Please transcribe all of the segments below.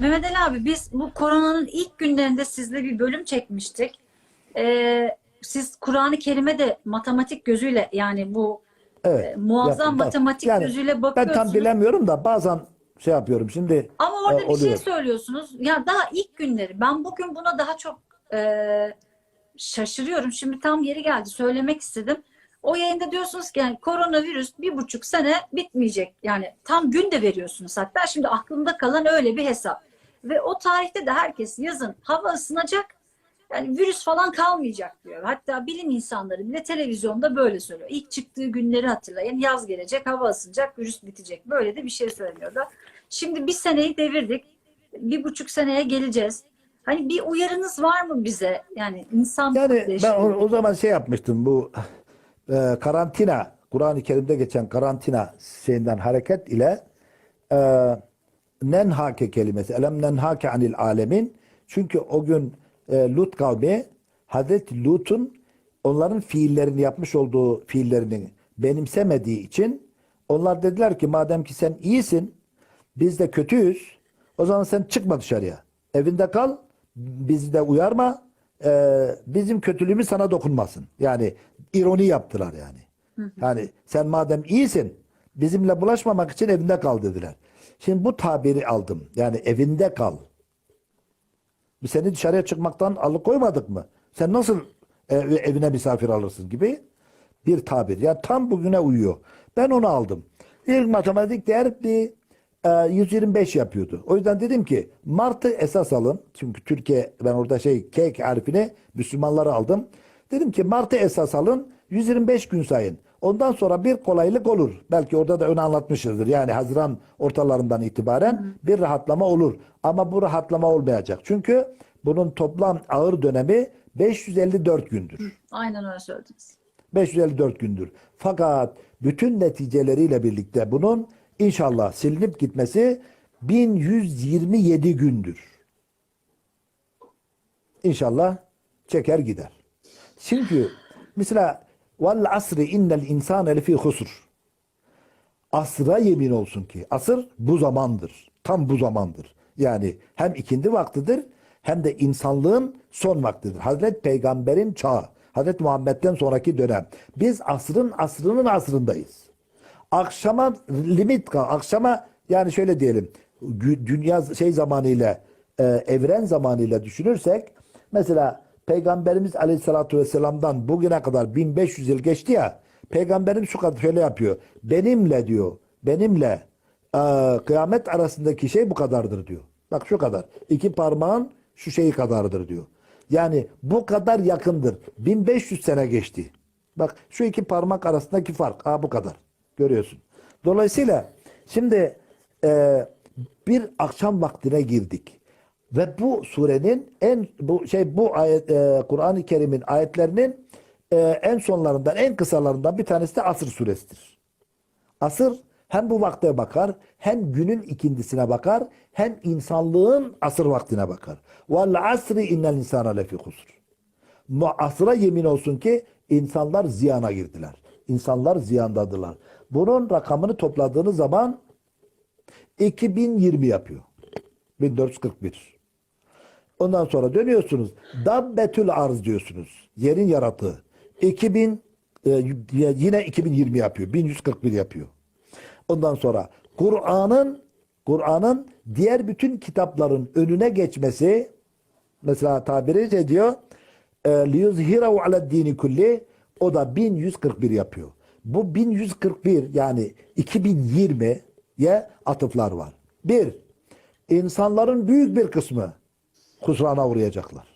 Mehmet Ali abi biz bu koronanın ilk günlerinde sizle bir bölüm çekmiştik. Ee, siz Kur'an-ı Kerim'e de matematik gözüyle yani bu Evet. e, muazzam Ya, matematik yani gözüyle Ben bakıyorsunuz. tam bilemiyorum da bazen şey yapıyorum. Şimdi Ama orada e, bir şey oluyor. söylüyorsunuz. Ya daha ilk günleri. Ben bugün buna daha çok e, şaşırıyorum. Şimdi tam yeri geldi. Söylemek istedim. O yayında diyorsunuz ki yani koronavirüs bir buçuk sene bitmeyecek. Yani tam gün de veriyorsunuz hatta. Şimdi aklımda kalan öyle bir hesap. Ve o tarihte de herkes yazın hava ısınacak. Yani virüs falan kalmayacak diyor. Hatta bilim insanları bile televizyonda böyle söylüyor. İlk çıktığı günleri hatırlayın. Yaz gelecek, hava ısınacak, virüs bitecek. Böyle de bir şey söylüyordu. Şimdi bir seneyi devirdik. Bir buçuk seneye geleceğiz. Hani bir uyarınız var mı bize? Yani insan Yani ben o, o zaman şey yapmıştım bu e, karantina Kur'an-ı Kerim'de geçen karantina şeyinden hareket ile e, nenhake kelimesi elem nenhake anil alemin. Çünkü o gün e, Lut kavmi Hazreti Lut'un onların fiillerini yapmış olduğu fiillerini benimsemediği için onlar dediler ki madem ki sen iyisin biz de kötüyüz o zaman sen çıkma dışarıya. Evinde kal bizi de uyarma e, bizim kötülüğümüz sana dokunmasın. Yani ironi yaptılar yani yani sen madem iyisin bizimle bulaşmamak için evinde kal dediler. Şimdi bu tabiri aldım. Yani evinde kal. Biz seni dışarıya çıkmaktan alıkoymadık mı? Sen nasıl e, evine misafir alırsın gibi bir tabir. Yani tam bugüne uyuyor. Ben onu aldım. İlk matematik değer bir e, 125 yapıyordu. O yüzden dedim ki Mart'ı esas alın. Çünkü Türkiye ben orada şey K harfini Müslümanları aldım. Dedim ki Mart'ı esas alın. 125 gün sayın. Ondan sonra bir kolaylık olur. Belki orada da ön anlatmışızdır. Yani Haziran ortalarından itibaren bir rahatlama olur. Ama bu rahatlama olmayacak. Çünkü bunun toplam ağır dönemi 554 gündür. aynen öyle söylediniz. 554 gündür. Fakat bütün neticeleriyle birlikte bunun inşallah silinip gitmesi 1127 gündür. İnşallah çeker gider. Çünkü mesela vel asri innel insane lefi husr. Asra yemin olsun ki asır bu zamandır. Tam bu zamandır. Yani hem ikindi vaktidir hem de insanlığın son vaktidir. Hazreti Peygamber'in çağı. Hazreti Muhammed'den sonraki dönem. Biz asrın asrının asrındayız. Akşama limit kal. Akşama yani şöyle diyelim. Dünya şey zamanıyla e, evren zamanıyla düşünürsek mesela Peygamberimiz Aleyhisselatü Vesselam'dan bugüne kadar 1500 yıl geçti ya Peygamberim şu kadar şöyle yapıyor. Benimle diyor. Benimle e, kıyamet arasındaki şey bu kadardır diyor. Bak şu kadar. İki parmağın şu şeyi kadardır diyor. Yani bu kadar yakındır. 1500 sene geçti. Bak şu iki parmak arasındaki fark. Ha bu kadar. Görüyorsun. Dolayısıyla şimdi e, bir akşam vaktine girdik. Ve bu surenin en bu şey bu ayet e, Kur'an-ı Kerim'in ayetlerinin e, en sonlarından en kısalarından bir tanesi de Asır suresidir. Asır hem bu vakte bakar, hem günün ikindisine bakar, hem insanlığın asır vaktine bakar. Vel asri innel insana lefi husr. Asra yemin olsun ki insanlar ziyana girdiler. İnsanlar ziyandadılar. Bunun rakamını topladığınız zaman 2020 yapıyor. 1441. Ondan sonra dönüyorsunuz. Dabbetül arz diyorsunuz. Yerin yaratığı. 2000 e, yine 2020 yapıyor. 1141 yapıyor. Ondan sonra Kur'an'ın Kur'an'ın diğer bütün kitapların önüne geçmesi mesela tabiri ediyor liyuzhirahu ala dini kulli o da 1141 yapıyor. Bu 1141 yani 2020'ye atıflar var. Bir, insanların büyük bir kısmı husrana uğrayacaklar.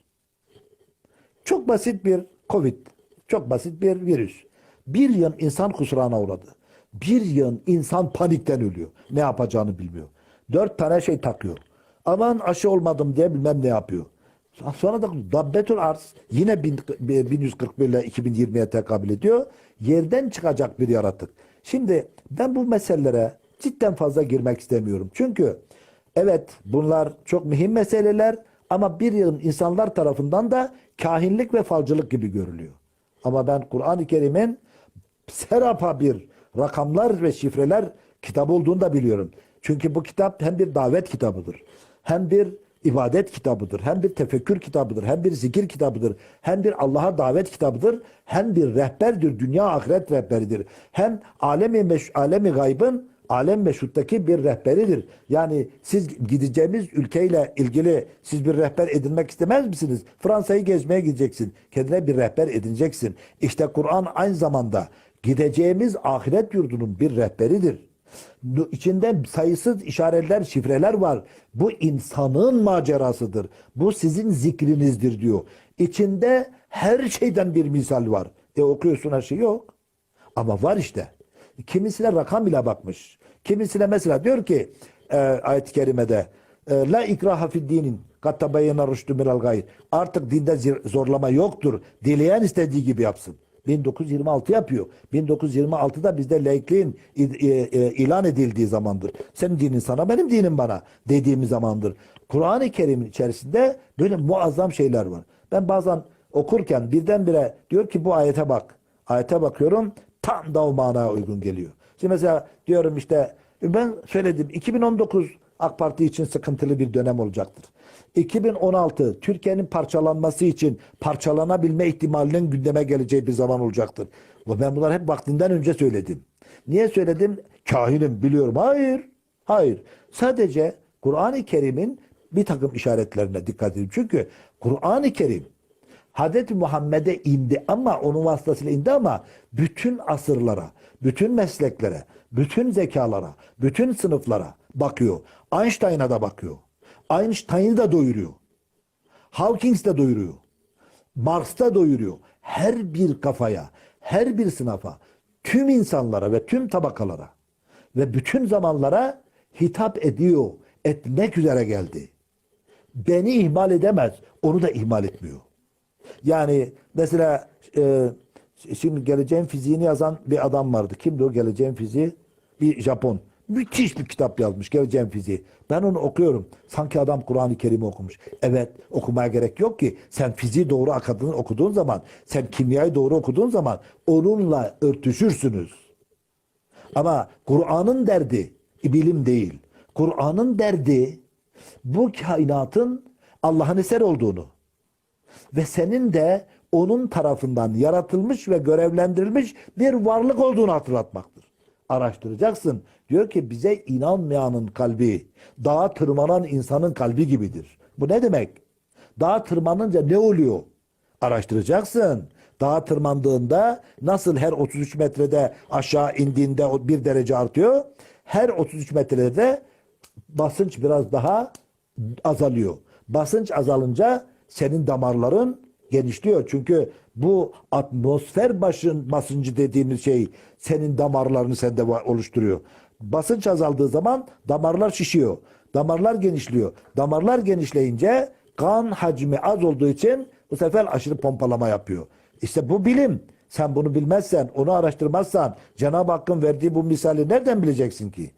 Çok basit bir Covid, çok basit bir virüs. Bir yıl insan husrana uğradı. Bir yıl insan panikten ölüyor. Ne yapacağını bilmiyor. Dört tane şey takıyor. Aman aşı olmadım diye bilmem ne yapıyor. Sonra da Dabbetül Arz yine 1000 1141 ile 2020'ye tekabül ediyor. Yerden çıkacak bir yaratık. Şimdi ben bu meselelere cidden fazla girmek istemiyorum. Çünkü evet bunlar çok mühim meseleler ama bir yığın insanlar tarafından da kahinlik ve falcılık gibi görülüyor. Ama ben Kur'an-ı Kerim'in serapa bir rakamlar ve şifreler kitabı olduğunu da biliyorum. Çünkü bu kitap hem bir davet kitabıdır hem bir ibadet kitabıdır, hem bir tefekkür kitabıdır, hem bir zikir kitabıdır, hem bir Allah'a davet kitabıdır, hem bir rehberdir, dünya ahiret rehberidir. Hem alemi meş alemi gaybın alem meşhuttaki bir rehberidir. Yani siz gideceğimiz ülkeyle ilgili siz bir rehber edinmek istemez misiniz? Fransa'yı gezmeye gideceksin. Kendine bir rehber edineceksin. İşte Kur'an aynı zamanda gideceğimiz ahiret yurdunun bir rehberidir. İçinde sayısız işaretler, şifreler var. Bu insanın macerasıdır. Bu sizin zikrinizdir diyor. İçinde her şeyden bir misal var. E okuyorsun her şey yok. Ama var işte. Kimisine rakam bile bakmış. Kimisine mesela diyor ki e, ayet-i kerimede e, La ikraha fid dinin kat tabayyana rüştü minel gayr. Artık dinde zorlama yoktur. Dileyen istediği gibi yapsın. 1926 yapıyor. 1926'da bizde laikliğin e, e, ilan edildiği zamandır. Senin dinin sana, benim dinim bana dediğimiz zamandır. Kur'an-ı Kerim'in içerisinde böyle muazzam şeyler var. Ben bazen okurken birdenbire diyor ki bu ayete bak. Ayete bakıyorum tam da o manaya uygun geliyor. Şimdi mesela diyorum işte ben söyledim 2019 AK Parti için sıkıntılı bir dönem olacaktır. 2016 Türkiye'nin parçalanması için parçalanabilme ihtimalinin gündeme geleceği bir zaman olacaktır. Ve ben bunları hep vaktinden önce söyledim. Niye söyledim? Kahinim biliyorum. Hayır. Hayır. Sadece Kur'an-ı Kerim'in bir takım işaretlerine dikkat edin. Çünkü Kur'an-ı Kerim Hazreti Muhammed'e indi ama onun vasıtasıyla indi ama bütün asırlara, bütün mesleklere, bütün zekalara, bütün sınıflara bakıyor. Einstein'a da bakıyor. Einstein'ı da doyuruyor. Hawkins de doyuruyor. Marx doyuruyor. Her bir kafaya, her bir sınıfa, tüm insanlara ve tüm tabakalara ve bütün zamanlara hitap ediyor. Etmek üzere geldi. Beni ihmal edemez. Onu da ihmal etmiyor. Yani mesela e, şimdi geleceğin fiziğini yazan bir adam vardı. Kimdi o geleceğin fiziği? Bir Japon. Müthiş bir kitap yazmış geleceğin fiziği. Ben onu okuyorum. Sanki adam Kur'an-ı Kerim'i okumuş. Evet okumaya gerek yok ki. Sen fiziği doğru akadını okuduğun zaman, sen kimyayı doğru okuduğun zaman onunla örtüşürsünüz. Ama Kur'an'ın derdi bilim değil. Kur'an'ın derdi bu kainatın Allah'ın eser olduğunu ve senin de onun tarafından yaratılmış ve görevlendirilmiş bir varlık olduğunu hatırlatmaktır. Araştıracaksın. Diyor ki bize inanmayanın kalbi dağa tırmanan insanın kalbi gibidir. Bu ne demek? Dağa tırmanınca ne oluyor? Araştıracaksın. Dağa tırmandığında nasıl her 33 metrede aşağı indiğinde bir derece artıyor. Her 33 metrede basınç biraz daha azalıyor. Basınç azalınca senin damarların genişliyor. Çünkü bu atmosfer başın basıncı dediğimiz şey senin damarlarını sende oluşturuyor. Basınç azaldığı zaman damarlar şişiyor. Damarlar genişliyor. Damarlar genişleyince kan hacmi az olduğu için bu sefer aşırı pompalama yapıyor. İşte bu bilim. Sen bunu bilmezsen, onu araştırmazsan Cenab-ı Hakk'ın verdiği bu misali nereden bileceksin ki?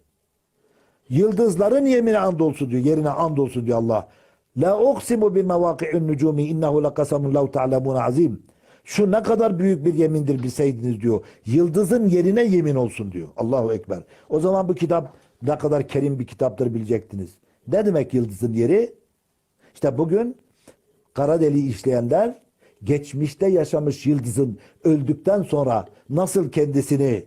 Yıldızların yemine andolsun diyor. Yerine andolsun diyor Allah. La uksimu bi mevaki'un nucumi innehu lakasamun lav ta'lemun azim. Şu ne kadar büyük bir yemindir bilseydiniz diyor. Yıldızın yerine yemin olsun diyor. Allahu Ekber. O zaman bu kitap ne kadar kerim bir kitaptır bilecektiniz. Ne demek yıldızın yeri? İşte bugün kara deliği işleyenler geçmişte yaşamış yıldızın öldükten sonra nasıl kendisini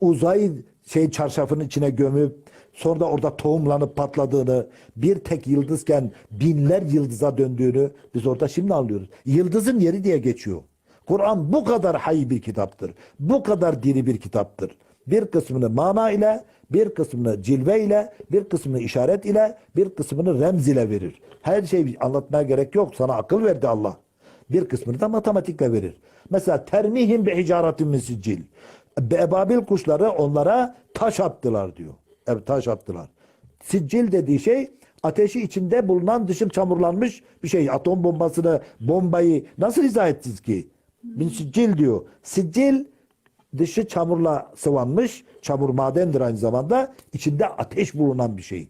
uzay şey çarşafının içine gömüp sonra da orada tohumlanıp patladığını bir tek yıldızken binler yıldıza döndüğünü biz orada şimdi anlıyoruz. Yıldızın yeri diye geçiyor. Kur'an bu kadar hay bir kitaptır. Bu kadar diri bir kitaptır. Bir kısmını mana ile, bir kısmını cilve ile, bir kısmını işaret ile, bir kısmını remz ile verir. Her şeyi anlatmaya gerek yok. Sana akıl verdi Allah. Bir kısmını da matematikle verir. Mesela termihim bi hicaretin min siccil. Ebabil kuşları onlara taş attılar diyor. Taş attılar. Siccil dediği şey ateşi içinde bulunan dışı çamurlanmış bir şey. Atom bombasını, bombayı nasıl izah ettiniz ki? Min siccil diyor. Siccil dışı çamurla sıvanmış. Çamur madendir aynı zamanda. içinde ateş bulunan bir şey.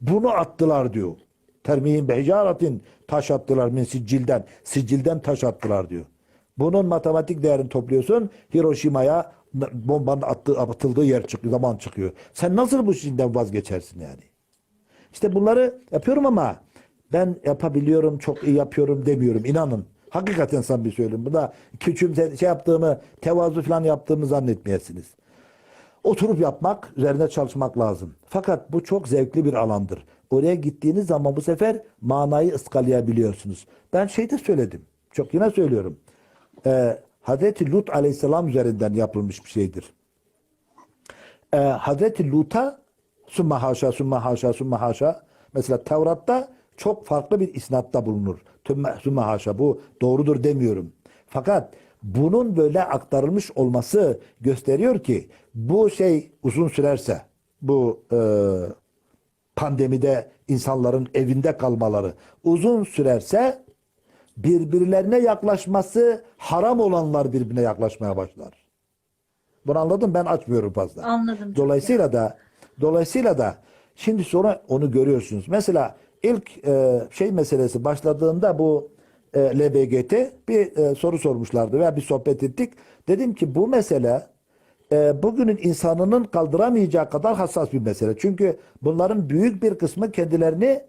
Bunu attılar diyor. Termihin behicaratin taş attılar min siccilden. Siccilden taş attılar diyor. Bunun matematik değerini topluyorsun. Hiroşima'ya bombanın attığı, atıldığı yer çıkıyor, zaman çıkıyor. Sen nasıl bu şeyden vazgeçersin yani? İşte bunları yapıyorum ama ben yapabiliyorum, çok iyi yapıyorum demiyorum. İnanın. Hakikaten samimi söylüyorum. Bu da küçümse şey yaptığımı, tevazu falan yaptığımı zannetmeyesiniz. Oturup yapmak, üzerine çalışmak lazım. Fakat bu çok zevkli bir alandır. Oraya gittiğiniz zaman bu sefer manayı ıskalayabiliyorsunuz. Ben şeyde söyledim. Çok yine söylüyorum. Ee, Hazreti Lut aleyhisselam üzerinden yapılmış bir şeydir. Ee, Hazreti Lut'a sümme haşa, sümme haşa, sümme haşa. Mesela Tevrat'ta çok farklı bir isnatta bulunur. Tümme, sümme haşa bu doğrudur demiyorum. Fakat bunun böyle aktarılmış olması gösteriyor ki bu şey uzun sürerse bu e, pandemide insanların evinde kalmaları uzun sürerse birbirlerine yaklaşması haram olanlar birbirine yaklaşmaya başlar. Bunu anladın mı? Ben açmıyorum fazla. Anladım. Dolayısıyla da dolayısıyla da şimdi sonra onu görüyorsunuz. Mesela ilk e, şey meselesi başladığında bu e, LBGT bir e, soru sormuşlardı veya bir sohbet ettik. Dedim ki bu mesele e, bugünün insanının kaldıramayacağı kadar hassas bir mesele. Çünkü bunların büyük bir kısmı kendilerini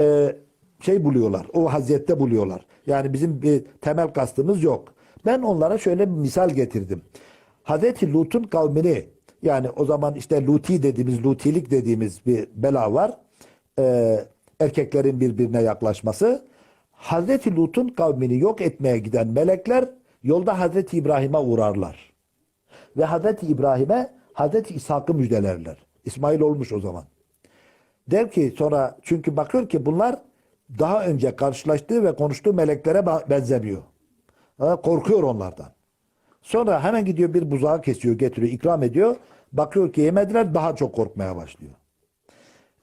e, şey buluyorlar. O vaziyette buluyorlar. Yani bizim bir temel kastımız yok. Ben onlara şöyle bir misal getirdim. Hazreti Lut'un kavmini yani o zaman işte Luti dediğimiz, Lutilik dediğimiz bir bela var. Ee, erkeklerin birbirine yaklaşması. Hazreti Lut'un kavmini yok etmeye giden melekler yolda Hazreti İbrahim'e uğrarlar. Ve Hazreti İbrahim'e Hazreti İshak'ı müjdelerler. İsmail olmuş o zaman. Der ki sonra çünkü bakıyor ki bunlar daha önce karşılaştığı ve konuştuğu meleklere benzemiyor. Korkuyor onlardan. Sonra hemen gidiyor bir buzağı kesiyor, getiriyor, ikram ediyor. Bakıyor ki yemediler daha çok korkmaya başlıyor.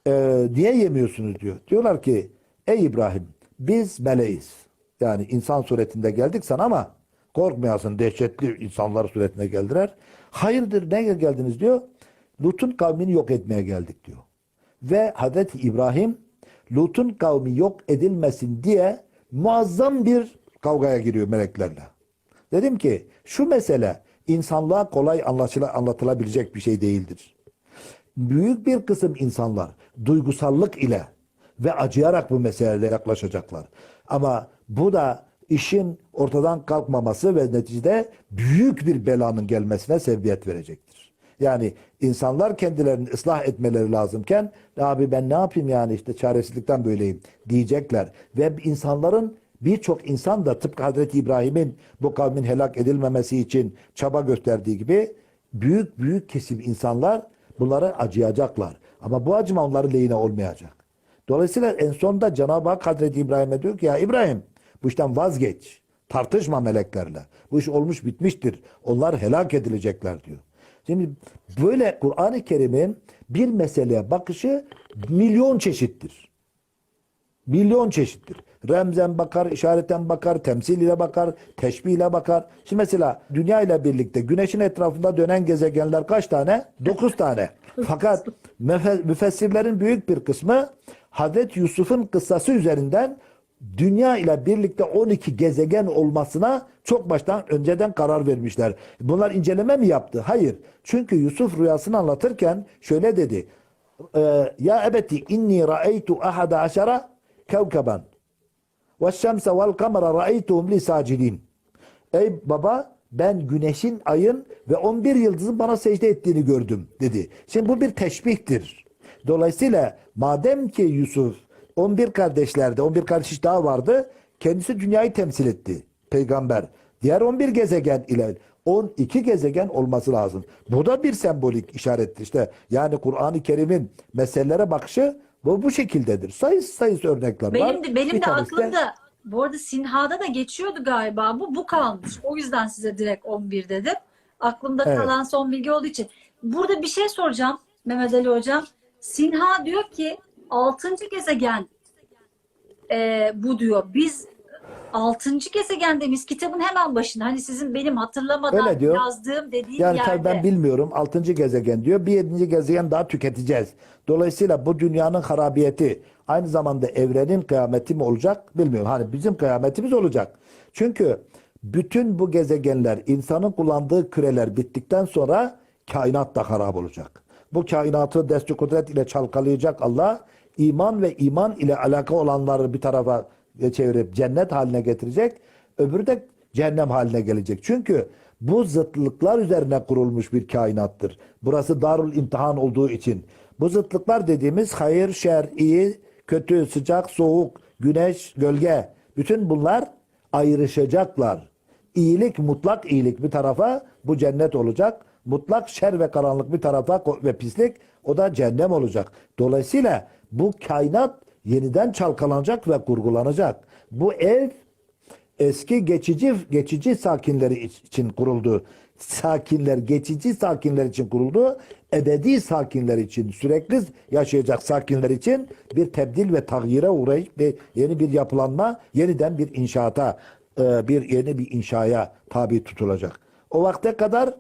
Ee, niye yemiyorsunuz diyor. Diyorlar ki ey İbrahim biz meleğiz. Yani insan suretinde geldik sana ama korkmayasın dehşetli insanlar suretine geldiler. Hayırdır ne geldiniz diyor. Lut'un kavmini yok etmeye geldik diyor. Ve Hazreti İbrahim Lut'un kavmi yok edilmesin diye muazzam bir kavgaya giriyor meleklerle. Dedim ki şu mesele insanlığa kolay anlatılabilecek bir şey değildir. Büyük bir kısım insanlar duygusallık ile ve acıyarak bu meselelere yaklaşacaklar. Ama bu da işin ortadan kalkmaması ve neticede büyük bir belanın gelmesine sebebiyet verecektir. Yani insanlar kendilerini ıslah etmeleri lazımken abi ben ne yapayım yani işte çaresizlikten böyleyim diyecekler. Ve insanların birçok insan da tıpkı Hazreti İbrahim'in bu kavmin helak edilmemesi için çaba gösterdiği gibi büyük büyük kesim insanlar bunlara acıyacaklar. Ama bu acıma onların lehine olmayacak. Dolayısıyla en sonunda Cenab-ı Hak Hazreti İbrahim'e diyor ki ya İbrahim bu işten vazgeç. Tartışma meleklerle. Bu iş olmuş bitmiştir. Onlar helak edilecekler diyor. Şimdi böyle Kur'an-ı Kerim'in bir meseleye bakışı milyon çeşittir. Milyon çeşittir. Remzen bakar, işareten bakar, temsil ile bakar, teşbih ile bakar. Şimdi mesela dünya ile birlikte güneşin etrafında dönen gezegenler kaç tane? Dokuz tane. Fakat müfe- müfessirlerin büyük bir kısmı Hazreti Yusuf'un kıssası üzerinden dünya ile birlikte 12 gezegen olmasına çok baştan önceden karar vermişler. Bunlar inceleme mi yaptı? Hayır. Çünkü Yusuf rüyasını anlatırken şöyle dedi. Ee, ya ebeti inni ra'eytu ahada aşara kevkeben ve şemse vel kamera ra'eytuhum li sacidin. Ey baba ben güneşin, ayın ve 11 yıldızın bana secde ettiğini gördüm dedi. Şimdi bu bir teşbihtir. Dolayısıyla madem ki Yusuf 11 kardeşlerde 11 kardeş daha vardı. Kendisi dünyayı temsil etti. Peygamber. Diğer 11 gezegen ile 12 gezegen olması lazım. Bu da bir sembolik işarettir. İşte yani Kur'an-ı Kerim'in meselelere bakışı bu bu şekildedir. Sayıs sayıs örnekler var. Benim de, benim Bir de tanesi de- aklımda bu arada Sinha'da da geçiyordu galiba bu. Bu kalmış. O yüzden size direkt 11 dedim. Aklımda Evet. kalan son bilgi olduğu için. Burada bir şey soracağım Mehmet Ali Hocam. Sinha diyor ki 6. gezegen e, bu diyor. Biz 6. gezegende miyiz? Kitabın hemen başında. Hani sizin benim hatırlamadan Öyle diyor. yazdığım dediğim Yani yerde. tabii ben bilmiyorum. Altıncı gezegen diyor. Bir yedinci gezegen daha tüketeceğiz. Dolayısıyla bu dünyanın harabiyeti aynı zamanda evrenin kıyameti mi olacak bilmiyorum. Hani bizim kıyametimiz olacak. Çünkü bütün bu gezegenler insanın kullandığı küreler bittikten sonra kainat da harap olacak. Bu kainatı desti kudret ile çalkalayacak Allah iman ve iman ile alaka olanları bir tarafa çevirip cennet haline getirecek. Öbürü de cehennem haline gelecek. Çünkü bu zıtlıklar üzerine kurulmuş bir kainattır. Burası darul imtihan olduğu için. Bu zıtlıklar dediğimiz hayır, şer, iyi, kötü, sıcak, soğuk, güneş, gölge. Bütün bunlar ayrışacaklar. İyilik, mutlak iyilik bir tarafa bu cennet olacak. Mutlak şer ve karanlık bir tarafa ve pislik o da cehennem olacak. Dolayısıyla bu kainat yeniden çalkalanacak ve kurgulanacak. Bu ev eski geçici geçici sakinleri için kuruldu. Sakinler geçici sakinler için kuruldu. Ebedi sakinler için sürekli yaşayacak sakinler için bir tebdil ve tagyire uğrayıp bir yeni bir yapılanma, yeniden bir inşaata, e, bir yeni bir inşaya tabi tutulacak. O vakte kadar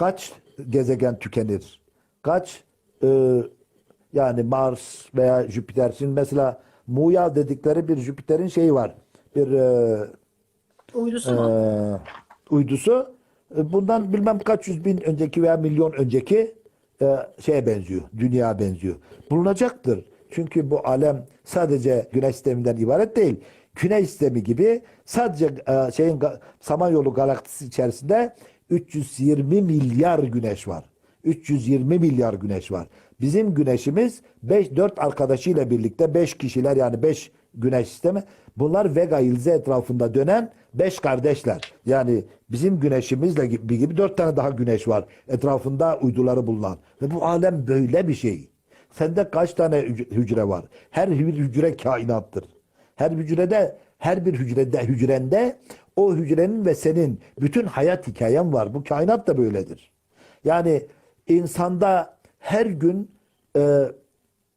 kaç gezegen tükenir? Kaç e, yani Mars veya Jüpiter. Şimdi mesela Muya dedikleri bir Jüpiter'in şeyi var. Bir e, Uydusu mu? e, uydusu. E, Bundan bilmem kaç yüz bin önceki veya milyon önceki e, şeye benziyor. Dünya benziyor. Bulunacaktır. Çünkü bu alem sadece güneş sisteminden ibaret değil. Güneş sistemi gibi sadece e, şeyin Samanyolu galaksisi içerisinde 320 milyar güneş var. 320 milyar güneş var. Bizim güneşimiz 5 4 arkadaşıyla birlikte 5 kişiler yani 5 güneş sistemi. Bunlar Vega yıldızı etrafında dönen 5 kardeşler. Yani bizim güneşimizle gibi, gibi 4 tane daha güneş var. Etrafında uyduları bulunan. Ve bu alem böyle bir şey. Sende kaç tane hüc- hücre var? Her bir hücre kainattır. Her hücrede, her bir hücrede, hücrende o hücrenin ve senin bütün hayat hikayen var. Bu kainat da böyledir. Yani insanda her gün e,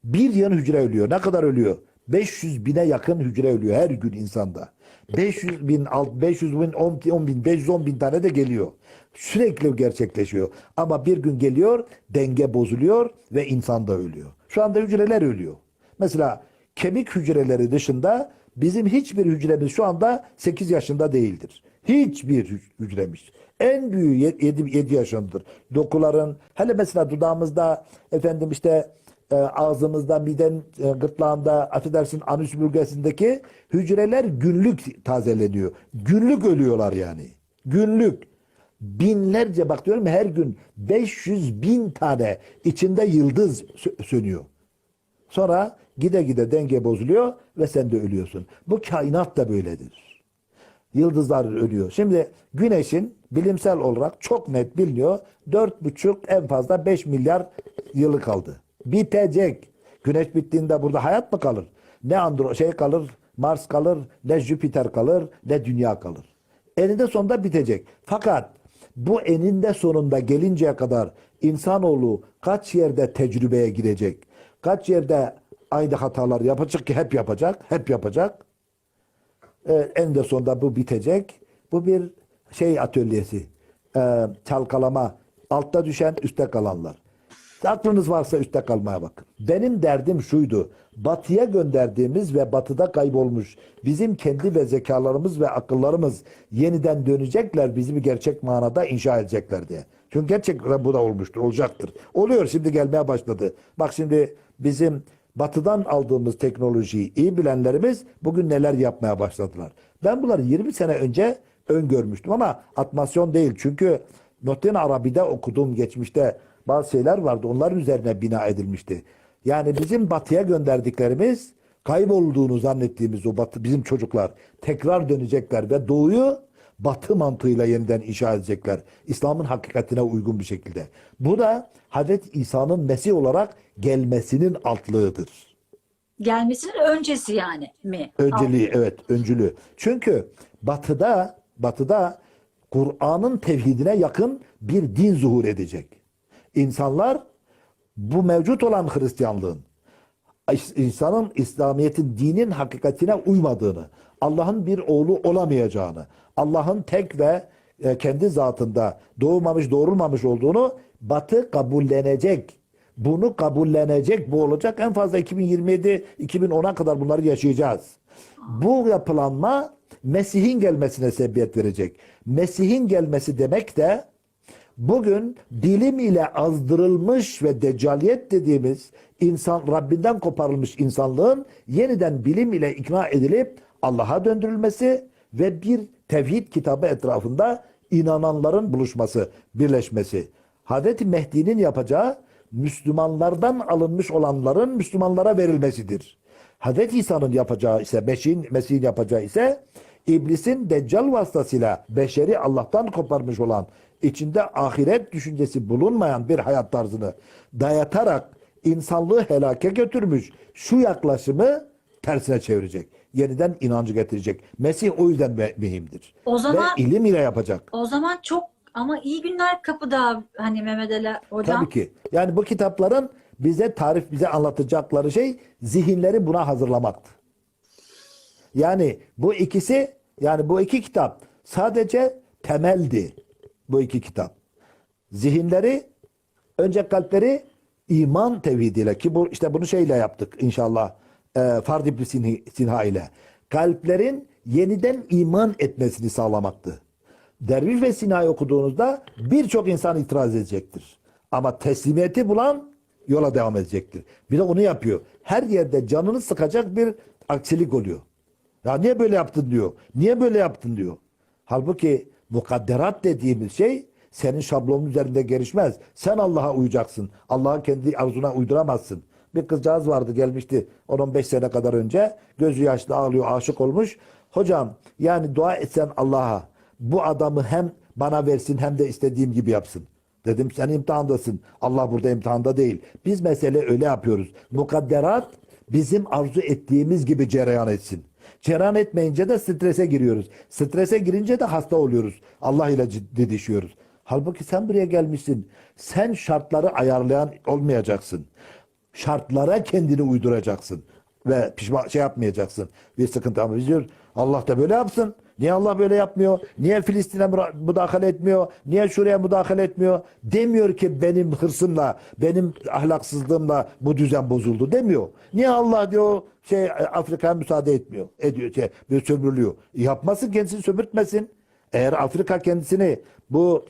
bir yan hücre ölüyor. Ne kadar ölüyor? 500 bine yakın hücre ölüyor her gün insanda. 500 bin, alt- 500 bin, 10, 10 bin, 510 bin tane de geliyor. Sürekli gerçekleşiyor. Ama bir gün geliyor, denge bozuluyor ve insan da ölüyor. Şu anda hücreler ölüyor. Mesela kemik hücreleri dışında bizim hiçbir hücremiz şu anda 8 yaşında değildir. Hiçbir hü- hücremiz. En büyüğü 7, 7 yaşındadır. Dokuların hele mesela dudağımızda efendim işte e, ağzımızda, miden e, gırtlağında, affedersin anüs bölgesindeki hücreler günlük tazeleniyor. Günlük ölüyorlar yani. Günlük. Binlerce bak diyorum her gün 500 bin tane içinde yıldız sö- sönüyor. Sonra gide gide denge bozuluyor ve sen de ölüyorsun. Bu kainat da böyledir. Yıldızlar ölüyor. Şimdi güneşin bilimsel olarak çok net biliniyor. 4,5 en fazla 5 milyar yılı kaldı. Bitecek. Güneş bittiğinde burada hayat mı kalır? Ne Andro şey kalır, Mars kalır, ne Jüpiter kalır, ne Dünya kalır. Eninde sonunda bitecek. Fakat bu eninde sonunda gelinceye kadar insanoğlu kaç yerde tecrübeye girecek? Kaç yerde aynı hatalar yapacak ki hep yapacak, hep yapacak. Ee, en de sonunda bu bitecek. Bu bir şey atölyesi. Ee, çalkalama. Altta düşen üstte kalanlar. Aklınız varsa üstte kalmaya bakın. Benim derdim şuydu. Batıya gönderdiğimiz ve batıda kaybolmuş bizim kendi ve zekalarımız ve akıllarımız yeniden dönecekler. Bizi bir gerçek manada inşa edecekler diye. Çünkü gerçekten bu da olmuştur, olacaktır. Oluyor şimdi gelmeye başladı. Bak şimdi bizim batıdan aldığımız teknolojiyi iyi bilenlerimiz bugün neler yapmaya başladılar. Ben bunları 20 sene önce öngörmüştüm ama atmasyon değil. Çünkü Notin Arabi'de okuduğum geçmişte bazı şeyler vardı. Onların üzerine bina edilmişti. Yani bizim batıya gönderdiklerimiz kaybolduğunu zannettiğimiz o batı bizim çocuklar tekrar dönecekler ve doğuyu batı mantığıyla yeniden inşa edecekler. İslam'ın hakikatine uygun bir şekilde. Bu da Hazreti İsa'nın Mesih olarak gelmesinin altlığıdır. Gelmesinin öncesi yani mi? Önceliği evet öncülü. Çünkü batıda batıda Kur'an'ın tevhidine yakın bir din zuhur edecek. İnsanlar bu mevcut olan Hristiyanlığın insanın İslamiyet'in dinin hakikatine uymadığını, Allah'ın bir oğlu olamayacağını, Allah'ın tek ve e, kendi zatında doğmamış doğrulmamış olduğunu Batı kabullenecek. Bunu kabullenecek, bu olacak. En fazla 2027, 2010'a kadar bunları yaşayacağız. Bu yapılanma Mesih'in gelmesine sebebiyet verecek. Mesih'in gelmesi demek de bugün bilim ile azdırılmış ve deccaliyet dediğimiz insan Rabbinden koparılmış insanlığın yeniden bilim ile ikna edilip Allah'a döndürülmesi ve bir tevhid kitabı etrafında inananların buluşması, birleşmesi. Hazreti Mehdi'nin yapacağı Müslümanlardan alınmış olanların Müslümanlara verilmesidir. Hazreti İsa'nın yapacağı ise Mesih'in, Mesih'in yapacağı ise iblisin deccal vasıtasıyla beşeri Allah'tan koparmış olan içinde ahiret düşüncesi bulunmayan bir hayat tarzını dayatarak insanlığı helake götürmüş şu yaklaşımı tersine çevirecek. Yeniden inancı getirecek. Mesih o yüzden mü- mühimdir. O zaman Ve ilim ile yapacak. o zaman çok ama iyi günler kapıda hani Mehmet Ali hocam. Tabii ki. Yani bu kitapların bize tarif, bize anlatacakları şey zihinleri buna hazırlamaktı. Yani bu ikisi, yani bu iki kitap sadece temeldi. Bu iki kitap. Zihinleri, önce kalpleri iman tevhidiyle ki bu işte bunu şeyle yaptık inşallah. E, Fard İbni Sinha ile. Kalplerin yeniden iman etmesini sağlamaktı. Derviş ve Sina'yı okuduğunuzda birçok insan itiraz edecektir. Ama teslimiyeti bulan yola devam edecektir. Bir de onu yapıyor. Her yerde canını sıkacak bir aksilik oluyor. Ya niye böyle yaptın diyor. Niye böyle yaptın diyor. Halbuki mukadderat dediğimiz şey senin şablonun üzerinde gelişmez. Sen Allah'a uyacaksın. Allah'a kendi arzuna uyduramazsın. Bir kızcağız vardı gelmişti 10-15 sene kadar önce. Gözü yaşlı ağlıyor aşık olmuş. Hocam yani dua etsen Allah'a bu adamı hem bana versin hem de istediğim gibi yapsın. Dedim sen imtihandasın. Allah burada imtihanda değil. Biz mesele öyle yapıyoruz. Mukadderat bizim arzu ettiğimiz gibi cereyan etsin. Cereyan etmeyince de strese giriyoruz. Strese girince de hasta oluyoruz. Allah ile didişiyoruz. Halbuki sen buraya gelmişsin. Sen şartları ayarlayan olmayacaksın. Şartlara kendini uyduracaksın. Ve pişman şey yapmayacaksın. Bir sıkıntı ama biz diyoruz Allah da böyle yapsın. Niye Allah böyle yapmıyor? Niye Filistin'e müdahale etmiyor? Niye şuraya müdahale etmiyor? Demiyor ki benim hırsımla, benim ahlaksızlığımla bu düzen bozuldu demiyor. Niye Allah diyor şey Afrika'ya müsaade etmiyor? Ediyor şey sömürülüyor. Yapmasın kendisini sömürtmesin. Eğer Afrika kendisini bu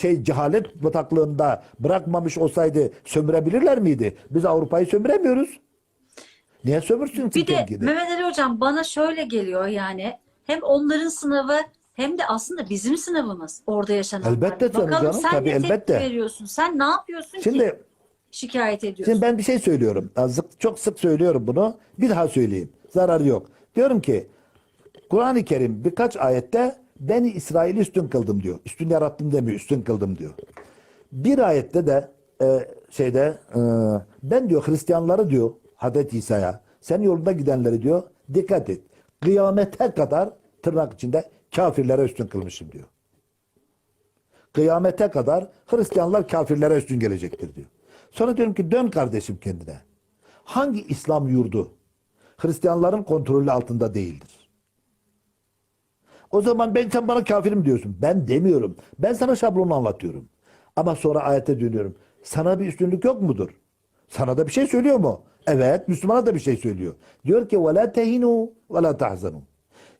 şey cehalet bataklığında bırakmamış olsaydı sömürebilirler miydi? Biz Avrupa'yı sömüremiyoruz. Niye sömürsün Bir de kendini? Mehmet Ali hocam bana şöyle geliyor yani hem onların sınavı hem de aslında bizim sınavımız orada yaşananlar. Elbette canım, Bakalım canım, sen tabii, ne elbette. veriyorsun? Sen ne yapıyorsun ki Şimdi şikayet ediyorsun? Şimdi ben bir şey söylüyorum. Çok sık söylüyorum bunu. Bir daha söyleyeyim. Zararı yok. Diyorum ki Kur'an-ı Kerim birkaç ayette beni İsrail'i üstün kıldım diyor. Üstün yarattım demiyor. Üstün kıldım diyor. Bir ayette de e, şeyde e, ben diyor Hristiyanları diyor Hazreti İsa'ya sen yolunda gidenleri diyor dikkat et. Kıyamete kadar tırnak içinde kafirlere üstün kılmışım diyor. Kıyamete kadar Hristiyanlar kafirlere üstün gelecektir diyor. Sonra diyorum ki dön kardeşim kendine. Hangi İslam yurdu Hristiyanların kontrolü altında değildir? O zaman ben sen bana kafirim diyorsun. Ben demiyorum. Ben sana şablonu anlatıyorum. Ama sonra ayete dönüyorum. Sana bir üstünlük yok mudur? Sana da bir şey söylüyor mu? Evet, Müslümana da bir şey söylüyor. Diyor ki وَلَا تَهِنُوا وَلَا تَحْزَنُوا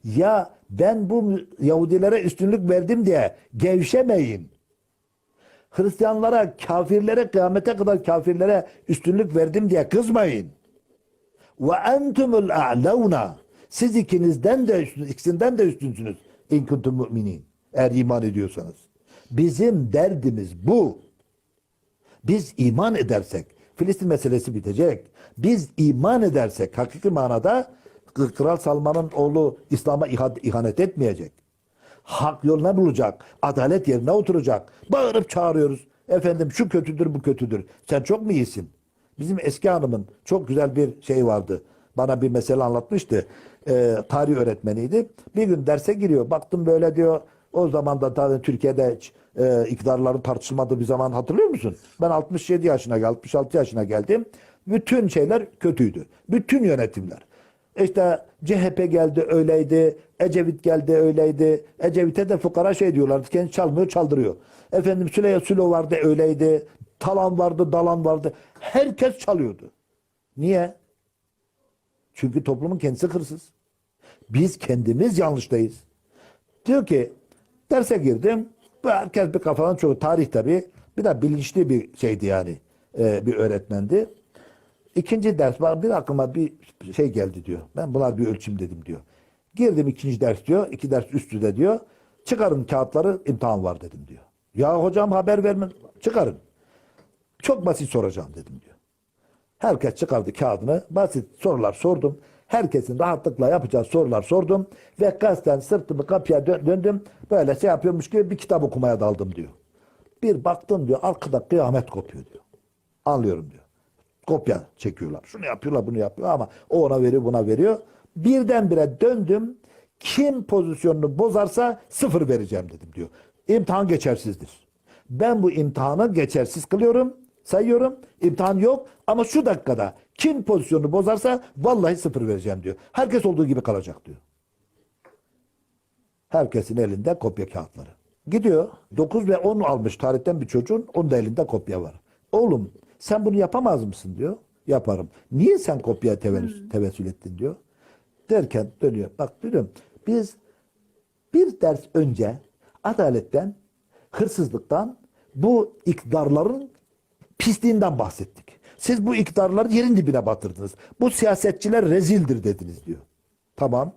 Ya ben bu Yahudilere üstünlük verdim diye gevşemeyin. Hristiyanlara, kafirlere, kıyamete kadar kafirlere üstünlük verdim diye kızmayın. Ve entumul a'launa. Siz ikinizden de üstün, ikisinden de üstünsünüz. İn kuntum müminin. Eğer iman ediyorsanız. Bizim derdimiz bu. Biz iman edersek Filistin meselesi bitecek. Biz iman edersek hakiki manada Kral Salman'ın oğlu İslam'a iha- ihanet etmeyecek. Hak yoluna bulacak. Adalet yerine oturacak. Bağırıp çağırıyoruz. Efendim şu kötüdür bu kötüdür. Sen çok mu iyisin? Bizim eski hanımın çok güzel bir şey vardı. Bana bir mesele anlatmıştı. Ee, tarih öğretmeniydi. Bir gün derse giriyor. Baktım böyle diyor. O zaman da tabii Türkiye'de e, iktidarların tartışılmadığı bir zaman hatırlıyor musun? Ben 67 yaşına geldim, 66 yaşına geldim. Bütün şeyler kötüydü. Bütün yönetimler. İşte CHP geldi öyleydi, Ecevit geldi öyleydi. Ecevit'e de fukara şey diyorlardı, kendi çalmıyor çaldırıyor. Efendim Süleyha Sülo vardı öyleydi, Talan vardı, Dalan vardı. Herkes çalıyordu. Niye? Çünkü toplumun kendisi hırsız. Biz kendimiz yanlıştayız. Diyor ki derse girdim. Bu herkes bir kafadan çok tarih tabii. Bir de bilinçli bir şeydi yani. e, bir öğretmendi. İkinci ders var bir aklıma bir şey geldi diyor. Ben bunlar bir ölçüm dedim diyor. Girdim ikinci ders diyor. iki ders üstü de diyor. Çıkarın kağıtları imtihan var dedim diyor. Ya hocam haber verme. Çıkarın. Çok basit soracağım dedim diyor. Herkes çıkardı kağıdını. Basit sorular sordum. Herkesin rahatlıkla yapacağı sorular sordum. Ve gazetten sırtımı kapıya dö- döndüm. Böyle şey yapıyormuş gibi bir kitap okumaya daldım diyor. Bir baktım diyor arkada kıyamet kopuyor diyor. Anlıyorum diyor. Kopya çekiyorlar. Şunu yapıyorlar bunu yapıyor ama o ona veriyor buna veriyor. Birdenbire döndüm. Kim pozisyonunu bozarsa sıfır vereceğim dedim diyor. İmtihan geçersizdir. Ben bu imtihanı geçersiz kılıyorum, sayıyorum. İmtihan yok ama şu dakikada kim pozisyonunu bozarsa vallahi sıfır vereceğim diyor. Herkes olduğu gibi kalacak diyor. Herkesin elinde kopya kağıtları. Gidiyor 9 ve 10 almış tarihten bir çocuğun onun da elinde kopya var. Oğlum sen bunu yapamaz mısın diyor. Yaparım. Niye sen kopya tevessül, tevessül ettin diyor. Derken dönüyor. Bak diyorum biz bir ders önce adaletten, hırsızlıktan, bu iktidarların pisliğinden bahsettik. Siz bu iktidarları yerin dibine batırdınız. Bu siyasetçiler rezildir dediniz diyor. Tamam.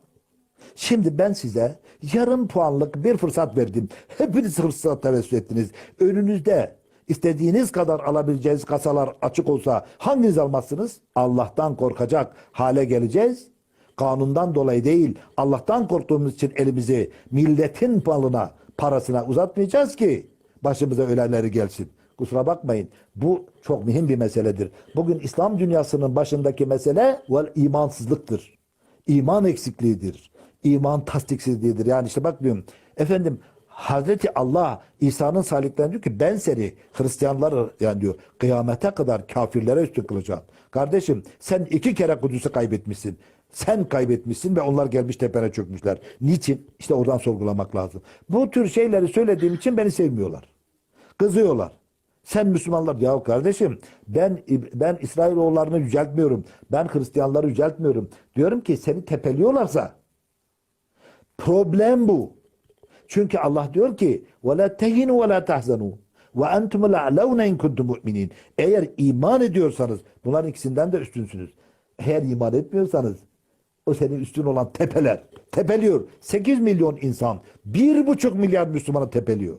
Şimdi ben size yarım puanlık bir fırsat verdim. Hepiniz fırsat tevessül ettiniz. Önünüzde istediğiniz kadar alabileceğiniz kasalar açık olsa hanginiz almazsınız? Allah'tan korkacak hale geleceğiz. Kanundan dolayı değil, Allah'tan korktuğumuz için elimizi milletin malına, parasına uzatmayacağız ki başımıza ölenleri gelsin. Kusura bakmayın. Bu çok mühim bir meseledir. Bugün İslam dünyasının başındaki mesele vel imansızlıktır. İman eksikliğidir. İman tasdiksizliğidir. Yani işte bak diyorum. Efendim Hazreti Allah İsa'nın saliklerine diyor ki ben seni Hristiyanları yani diyor kıyamete kadar kafirlere üstün kılacağım. Kardeşim sen iki kere Kudüs'ü kaybetmişsin. Sen kaybetmişsin ve onlar gelmiş tepene çökmüşler. Niçin? İşte oradan sorgulamak lazım. Bu tür şeyleri söylediğim için beni sevmiyorlar. Kızıyorlar. Sen Müslümanlar ya kardeşim ben ben İsrailoğullarını yüceltmiyorum. Ben Hristiyanları yüceltmiyorum. Diyorum ki seni tepeliyorlarsa problem bu. Çünkü Allah diyor ki وَلَا تَهِنُوا وَلَا تَحْزَنُوا وَاَنْتُمُ الْاَعْلَوْنَ اِنْ كُنْتُمْ مُؤْمِنِينَ Eğer iman ediyorsanız bunların ikisinden de üstünsünüz. Eğer iman etmiyorsanız o senin üstün olan tepeler. Tepeliyor. 8 milyon insan 1,5 milyar Müslümanı tepeliyor.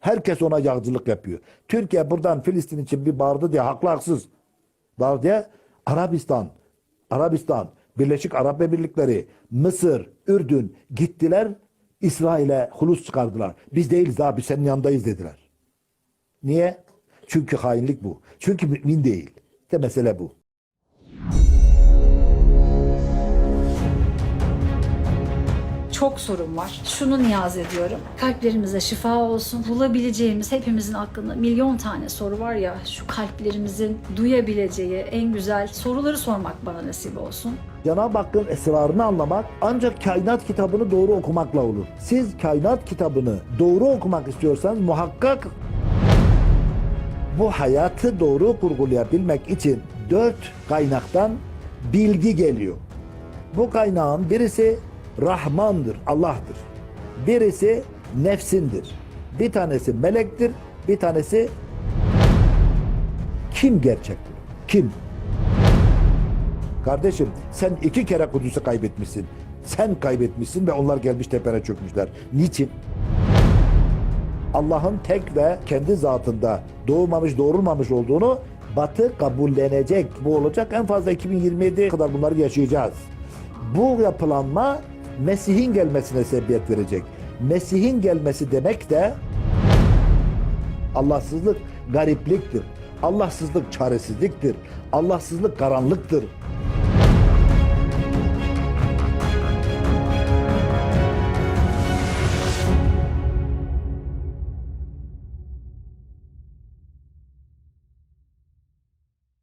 Herkes ona yağcılık yapıyor. Türkiye buradan Filistin için bir bağırdı diye haklı haksız. Bağırdı diye Arabistan, Arabistan, Birleşik Arap Emirlikleri, Mısır, Ürdün gittiler İsrail'e hulus çıkardılar. Biz değiliz abi senin yanındayız dediler. Niye? Çünkü hainlik bu. Çünkü mümin değil. İşte mesele bu. Çok sorun var. Şunu niyaz ediyorum. Kalplerimize şifa olsun. Bulabileceğimiz hepimizin aklında milyon tane soru var ya. Şu kalplerimizin duyabileceği en güzel soruları sormak bana nasip olsun. Cenab-ı Hakk'ın esrarını anlamak ancak kainat kitabını doğru okumakla olur. Siz kainat kitabını doğru okumak istiyorsanız muhakkak bu hayatı doğru kurgulayabilmek için dört kaynaktan bilgi geliyor. Bu kaynağın birisi Rahmandır, Allah'tır. Birisi nefsindir. Bir tanesi melektir, bir tanesi kim gerçektir? Kim? Kardeşim sen iki kere Kudüs'ü kaybetmişsin. Sen kaybetmişsin ve onlar gelmiş tepene çökmüşler. Niçin? Allah'ın tek ve kendi zatında doğmamış doğrulmamış olduğunu Batı kabullenecek. Bu olacak en fazla 2027'ye kadar bunları yaşayacağız. Bu yapılanma Mesih'in gelmesine sebebiyet verecek. Mesih'in gelmesi demek de Allahsızlık garipliktir. Allahsızlık çaresizliktir. Allahsızlık karanlıktır.